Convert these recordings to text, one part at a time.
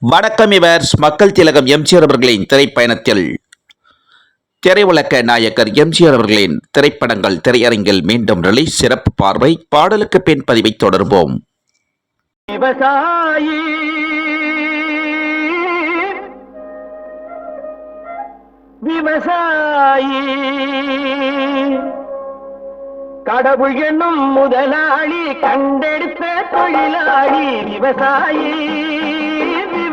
வணக்கம் இவர் மக்கள் திலகம் எம்ஜிஆர் அவர்களின் திரைப்பயணத்தில். திரையுலக நாயகர் எம்ஜிஆர் அவர்களின் திரைப்படங்கள் திரையரங்கில் மீண்டும் ரிலீஸ் சிறப்பு பார்வை பாடலுக்கு பின் பதிவை தொடர்வோம். விவசாயி. விவசாயி. கடவுள் என்னும் முதலாளி கண்டெடுத்த தொழிலாளி விவசாயி.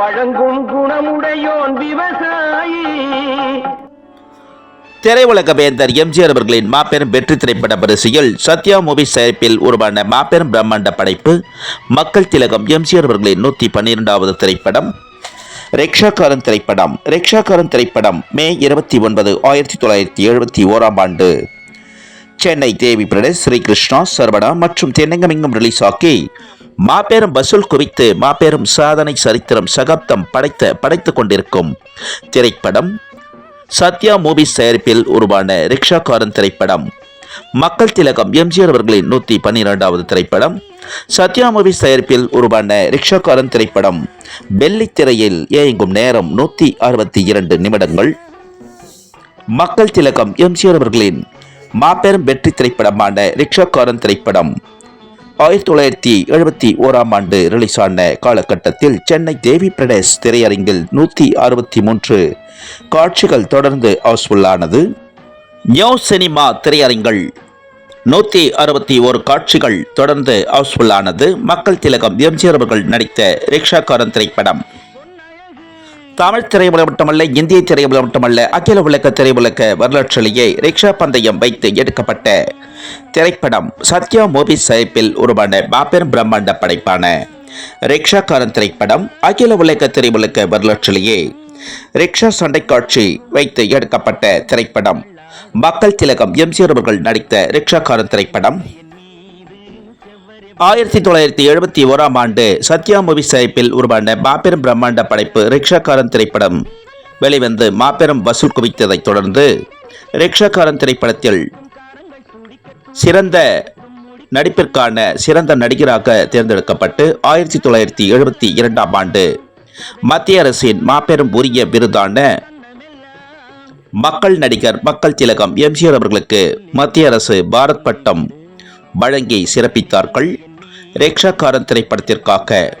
வழங்கும் குணமுடையோன் விவசாயி. திரையுலக வேந்தர் எம்ஜிஆர் அவர்களின் மாபெரும் வெற்றி திரைப்பட வரிசையில் சத்யா மூவி தயாரிப்பில் உருவான மாபெரும் பிரம்மாண்ட படைப்பு மக்கள் திலகம் எம்ஜிஆர் அவர்களின் நூற்றி பன்னிரெண்டாவது திரைப்படம் ரெக்ஷாக்காரன் திரைப்படம் ரெக்ஷாக்காரன் திரைப்படம் மே இருபத்தி ஒன்பது ஆயிரத்தி தொள்ளாயிரத்தி எழுபத்தி ஓராம் ஆண்டு. சென்னை தேவி பிரதேஷ் ஸ்ரீகிருஷ்ணா சர்வடா மற்றும் தென்னங்கமிங்கும் ரிலீஸ் ஆக்கி மாபெரும் வசூல் குவித்து மாபெரும் சாதனை சரித்திரம் சகாப்தம் படைத்த படைத்துக் கொண்டிருக்கும் திரைப்படம் சத்யா மூவிஸ் தயாரிப்பில் உருவான ரிக்ஷாக்காரன் திரைப்படம். மக்கள் திலகம் எம்ஜிஆர் அவர்களின் நூற்றி பன்னிரெண்டாவது திரைப்படம். சத்யா மூவிஸ் தயாரிப்பில் உருவான ரிக்ஷாக்காரன் திரைப்படம். வெள்ளித்திரையில் இயங்கும் நேரம் நூற்றி அறுபத்தி இரண்டு நிமிடங்கள். மக்கள் திலகம் எம்ஜிஆர் அவர்களின் மாபெரும் வெற்றி திரைப்படமான ரிக்ஷாக்காரன் திரைப்படம். ஆயிரத்தி தொள்ளாயிரத்தி எழுபத்தி ஓராம் ஆண்டு ரிலீஸ் ஆன காலகட்டத்தில் சென்னை தேவி பிரடேஸ் திரையரங்கில் நூற்றி அறுபத்தி மூன்று காட்சிகள் தொடர்ந்து ஹவுஸ்ஃபுல்லானது நியூ சினிமா திரையரங்கள் நூற்றி அறுபத்தி ஒரு காட்சிகள் தொடர்ந்து ஹவுஸ்ஃபுல்லானது மக்கள் திலகம் எம்ஜிஆர் அவர்கள் நடித்த ரிக்ஷாக்காரன் திரைப்படம். தமிழ் திரையுலகம் மட்டுமல்ல இந்திய திரையுலகம் மட்டுமல்ல அகில உலக திரையுலக வரலாற்றிலேயே ரிக்ஷா பந்தயம் வைத்து எடுக்கப்பட்ட திரைப்படம் சத்யா மூவி சாஹிப்பில் உருவான மாபெரும் பிரம்மாண்ட படைப்பான ரிக்ஷாக்காரன் திரைப்படம் அகில உலக திரையுலக வரலாற்றிலேயே ரிக்ஷா சண்டை காட்சி வைத்து எடுக்கப்பட்ட திரைப்படம். மக்கள் திலகம் எம்ஜிஆர் அவர்கள் நடித்த ரிக்ஷாக்காரன் திரைப்படம். ஆயிரத்தி தொள்ளாயிரத்தி எழுபத்தி ஓராம் ஆண்டு சத்யா மூவி சாஹிப்பில் உருவான மாபெரும் பிரம்மாண்ட படைப்பு ரிக்ஷாக்காரன் திரைப்படம் வெளிவந்து மாபெரும் வசூல் குவித்ததைத் தொடர்ந்து ரிக்ஷாக்காரன் திரைப்படத்தில் சிறந்த நடிப்பிற்கான சிறந்த நடிகராக தேர்ந்தெடுக்கப்பட்டு ஆயிரத்தி தொள்ளாயிரத்தி எழுபத்தி இரண்டாம் ஆண்டு மத்திய அரசின் மாபெரும் உரிய விருதான மக்கள் நடிகர் மக்கள் திலகம் எம்ஜிஆர் அவர்களுக்கு மத்திய அரசு பாரத் பட்டம் வழங்கி சிறப்பித்தார்கள். ரேக்ஷாக்காரன் திரைப்படத்திற்காக.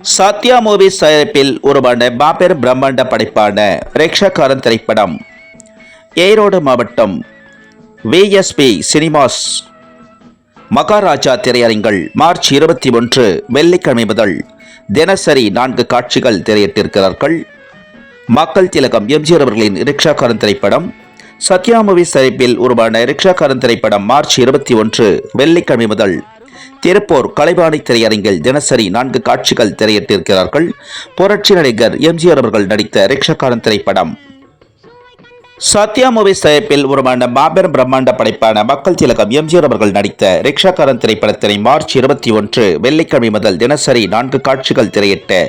சத்யா மூவிஸ் தயாரிப்பில் உருவான மாபெரும் பிரம்மாண்ட படைப்பான ரேக்ஷாக்காரன் திரைப்படம் ஈரோடு மாவட்டம் விஎஸ்பி சினிமாஸ். மகாராஜா திரையரங்கள் மார்ச் இருபத்தி ஒன்று வெள்ளிக்கிழமை முதல் தினசரி நான்கு காட்சிகள் திரையிட்டிருக்கிறார்கள். மக்கள் திலகம் எம்ஜிஆர் அவர்களின் ரிக்ஷாக்காரன் திரைப்படம் சத்யா மூவிஸ் தயாரிப்பில் உருவான ரிக்ஷாக்காரன் திரைப்படம் மார்ச் இருபத்தி ஒன்று வெள்ளிக்கிழமை முதல் திருப்போர் கலைவாணி திரையரங்கில் தினசரி நான்கு காட்சிகள் திரையிட்டிருக்கிறார்கள். புரட்சி நடிகர் எம்ஜிஆர் அவர்கள் நடித்த ரிக்ஷகாரன் திரைப்படம். சத்யா மூவிஸ் தயாரிப்பில் உருவான மாபெரும் பிரம்மாண்ட படைப்பான மக்கள் திலகம் எம்ஜிஆர் அவர்கள் நடித்த ரிக்ஷாக்காரன் திரைப்படத்தினை மார்ச் இருபத்தி ஒன்று வெள்ளிக்கிழமை முதல் தினசரி நான்கு காட்சிகள் திரையிட்ட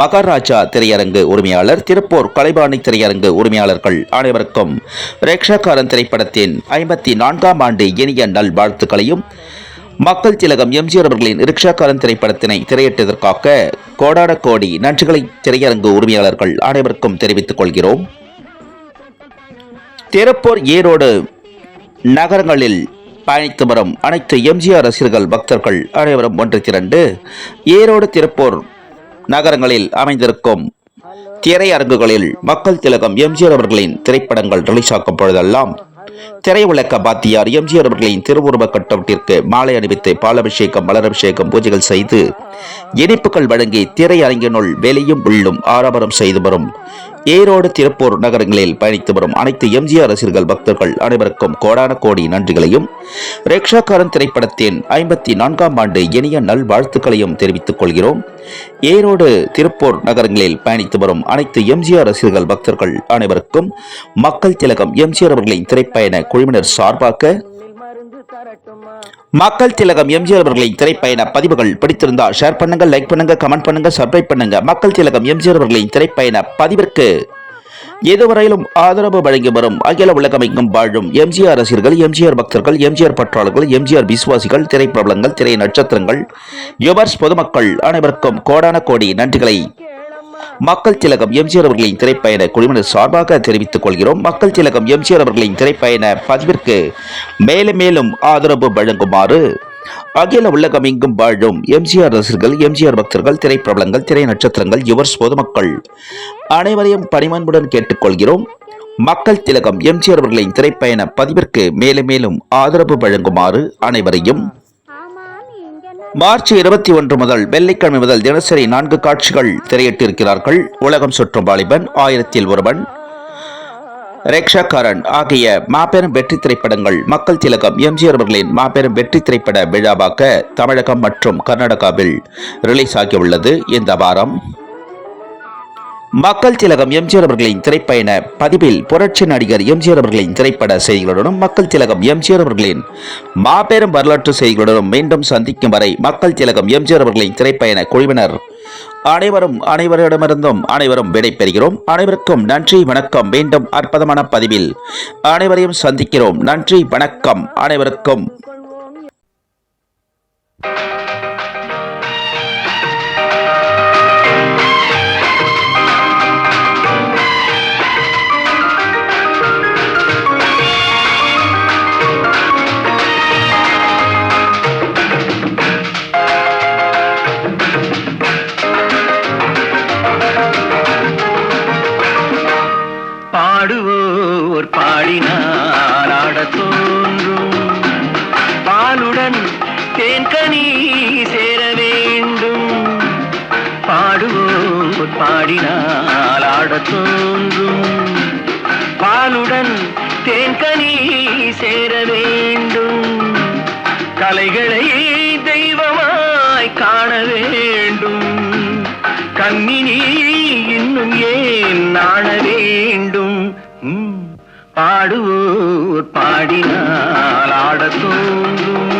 மகாராஜா திரையரங்கு உரிமையாளர் திருப்பூர் கலைபாணி திரையரங்கு உரிமையாளர்கள் அனைவருக்கும் ரிக்ஷாக்காரன் திரைப்படத்தின் ஐம்பத்தி நான்காம் ஆண்டு இனிய நல்வாழ்த்துக்களையும் மக்கள் திலகம் எம்ஜிஆர் அவர்களின் ரிக்ஷாக்காரன் திரைப்படத்தினை திரையிட்டதற்காக கோடான கோடி நன்றிகளை திரையரங்கு உரிமையாளர்கள் அனைவருக்கும் தெரிவித்துக் கொள்கிறோம். திருப்பூர் ஈரோடு நகரங்களில் பயணித்து வரும் அனைத்து எம்ஜிஆர் ரசிகர்கள் பக்தர்கள் அனைவரும் ஒன்று திரண்டு ஈரோடு திருப்பூர் நகரங்களில் அமைந்திருக்கும் திரையரங்குகளில் மக்கள் திலகம் எம்ஜிஆர் அவர்களின் திரைப்படங்கள் ரிலீஸ் ஆக்கும் பொழுதெல்லாம் திரையுலக்க பாத்தியார் எம்ஜிஆர் அவர்களின் திருவுருவ கட்டவட்டிற்கு மாலை அணிவித்து பாலாபிஷேகம் மலரபிஷேகம் பூஜைகள் செய்து இனிப்புகள் வழங்கி திரையரங்கினுள் வெளியும் உள்ளும் ஆரவாரம் செய்து வரும் ஈரோடு திருப்பூர் நகரங்களில் பயணித்து வரும் அனைத்து எம்ஜிஆர் ரசிகர்கள் பக்தர்கள் அனைவருக்கும் கோடான கோடி நன்றிகளையும். ரேக்ஷாக்காரன் திரைப்படத்தின் ஐம்பத்தி நான்காம் ஆண்டு இனிய நல்வாழ்த்துக்களையும் தெரிவித்துக் கொள்கிறோம். ஈரோடு திருப்பூர் நகரங்களில் பயணித்து வரும் அனைத்து எம்ஜிஆர் ரசிகர்கள் பக்தர்கள் அனைவருக்கும் மக்கள் திலகம் எம்ஜிஆர் அவர்களின் திரைப்பயண குழுவினர் சார்பாக மக்கள் திலகம் எம்ஜிஆர் அவர்களின் திரைப்பயண பதிவுகள் பிடித்திருந்தா ஷேர் பண்ணுங்க லைக் பண்ணுங்க கமெண்ட் பண்ணுங்க சப்ஸ்கிரைப் பண்ணுங்க. மக்கள் திலகம் எம்ஜிஆர் அவர்களின் திரைப்பயண பதிவிற்கு எதுவரையிலும் ஆதரவு வழங்கி வரும் அகில உலகமைக்கும் வாழும் எம்ஜிஆர் ரசிகர்கள் எம்ஜிஆர் பக்தர்கள் எம்ஜிஆர் பற்றாளர்கள் எம்ஜிஆர் விசுவாசிகள் திரைப்பிரபலங்கள் திரை நட்சத்திரங்கள் யுவர்ஸ் பொதுமக்கள் அனைவருக்கும் கோடான கோடி நன்றிகளை மக்கள் திலகம் எம்ஜிஆர் அவர்களின் திரைப்பயண குழுவினர் சார்பாக தெரிவித்துக் கொள்கிறோம். மக்கள் திலகம் எம்ஜிஆர் அவர்களின் திரைப்பயண பதிவிற்கு மேலும் மேலும் ஆதரவு வழங்குமாறு அகில உலகம் எங்கும் வாழும் எம்ஜிஆர் ரசிகர்கள் எம்ஜிஆர் பக்தர்கள் திரைப்பிரபலங்கள் திரை நட்சத்திரங்கள் யுவர்ஸ் பொதுமக்கள் அனைவரையும் பணிமன்புடன் கேட்டுக்கொள்கிறோம் மக்கள் திலகம் எம்ஜிஆர் அவர்களின் திரைப்பயண பதிவிற்கு மேலும் மேலும் ஆதரவு வழங்குமாறு அனைவரையும் மார்ச் இருபத்தி ஒன்று முதல் வெள்ளிக்கிழமை முதல் தினசரி நான்கு காட்சிகள் திரையிட்டிருக்கிறார்கள். உலகம் சுற்றும் வாலிபன் ஆயிரத்தில் ஒருவன். ரேக்ஷாக்காரன் ஆகிய மாபெரும் வெற்றி திரைப்படங்கள் மக்கள் திலகம் எம்ஜிஆர் அவர்களின் மாபெரும் வெற்றி திரைப்பட விழாவாக தமிழகம் மற்றும் கர்நாடகாவில் ரிலீஸ் ஆகியுள்ளது. இந்த வாரம் மக்கள் திலகம் எம்ஜிஆர் அவர்களின் திரைப்பயண பதிவில் புரட்சி நடிகர் எம்ஜிஆர் அவர்களின் திரைப்பட செய்திகளுடனும் மக்கள் திலகம் எம்ஜிஆர் அவர்களின் மாபெரும் வரலாற்று செய்திகளுடனும் மீண்டும் சந்திக்கும் வரை மக்கள் திலகம் எம்ஜிஆர் அவர்களின் திரைப்பயண குழுவினர் அனைவரும் அனைவரிடமிருந்தும் அனைவரும் விடைபெறுகிறோம் அனைவருக்கும் நன்றி வணக்கம். மீண்டும் அற்புதமான பதிவில் அனைவரையும் சந்திக்கிறோம். நன்றி வணக்கம். அனைவருக்கும். பாடுவோர் பாடினார் ஆடத் தோன்றும். பாலுடன் தேன்கனி சேர வேண்டும். பாடுவோர் பாடினால் ஆடத் தோன்றும். பாடுவோர் பாடினால் ஆட தோன்றும்.